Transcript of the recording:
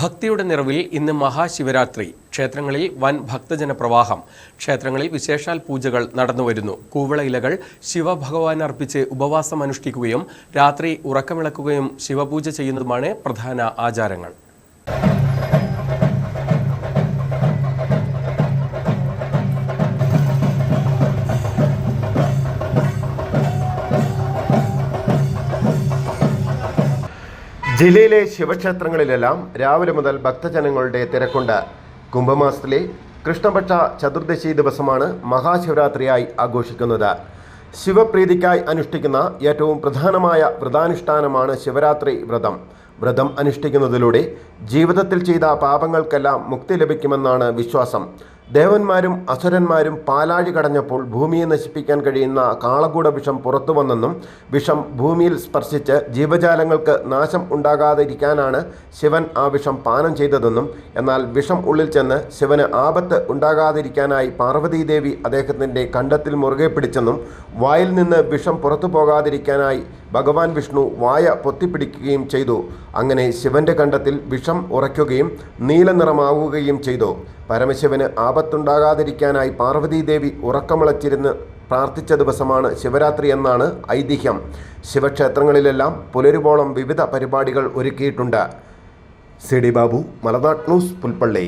ഭക്തിയുടെ നിറവിൽ ഇന്ന് മഹാശിവരാത്രി. ക്ഷേത്രങ്ങളിൽ വൻ ഭക്തജന പ്രവാഹം ക്ഷേത്രങ്ങളിൽ വിശേഷാൽ പൂജകൾ നടന്നുവരുന്നു കൂവള ഇലകൾ ശിവഭഗവാൻ അർപ്പിച്ച് ഉപവാസം അനുഷ്ഠിക്കുകയും രാത്രി ഉറക്കമിളക്കുകയും ശിവപൂജ ചെയ്യുന്നതുമാണ് പ്രധാന ആചാരങ്ങൾ. ജില്ലയിലെ ശിവക്ഷേത്രങ്ങളിലെല്ലാം രാവിലെ മുതൽ ഭക്തജനങ്ങളുടെ തിരക്കുണ്ട്. കുംഭമാസത്തിലെ കൃഷ്ണപക്ഷ ചതുർദശി ദിവസമാണ് മഹാശിവരാത്രിയായി ആഘോഷിക്കുന്നത്. ശിവപ്രീതിക്കായി അനുഷ്ഠിക്കുന്ന ഏറ്റവും പ്രധാനമായ വ്രതാനുഷ്ഠാനമാണ് ശിവരാത്രി വ്രതം. വ്രതം അനുഷ്ഠിക്കുന്നതിലൂടെ ജീവിതത്തിൽ ചെയ്ത പാപങ്ങൾക്കെല്ലാം മുക്തി ലഭിക്കുമെന്നാണ് വിശ്വാസം. ദേവന്മാരും അസുരന്മാരും പാലാഴി കടഞ്ഞപ്പോൾ ഭൂമിയെ നശിപ്പിക്കാൻ കഴിയുന്ന കാളകൂട വിഷം പുറത്തു വന്നെന്നും വിഷം ഭൂമിയിൽ സ്പർശിച്ച് ജീവജാലങ്ങൾക്ക് നാശം ഉണ്ടാകാതിരിക്കാനാണ് ശിവൻ ആ വിഷം പാനം ചെയ്തതെന്നും എന്നാൽ വിഷം ഉള്ളിൽ ചെന്ന് ശിവന് ആപത്ത് ഉണ്ടാകാതിരിക്കാനായി പാർവതീദേവി അദ്ദേഹത്തിന്റെ കണ്ടത്തിൽ മുറുകെ പിടിച്ചെന്നും വായിൽ നിന്ന് വിഷം പുറത്തു പോകാതിരിക്കാനായി ഭഗവാൻ വിഷ്ണു വായ പൊത്തിപ്പിടിക്കുകയും ചെയ്തു. അങ്ങനെ ശിവന്റെ കണ്ടത്തിൽ വിഷം ഉറയ്ക്കുകയും നീലനിറമാവുകയും ചെയ്തു. പരമശിവന് ആപത്തുണ്ടാകാതിരിക്കാനായി പാർവതീദേവി ഉറക്കമിളച്ചിരുന്ന് പ്രാർത്ഥിച്ച ദിവസമാണ് ശിവരാത്രി എന്നാണ് ഐതിഹ്യം. ശിവക്ഷേത്രങ്ങളിലെല്ലാം പുലരുവോളം വിവിധ പരിപാടികൾ ഒരുക്കിയിട്ടുണ്ട്. C D Babu Malanad news Pulpally.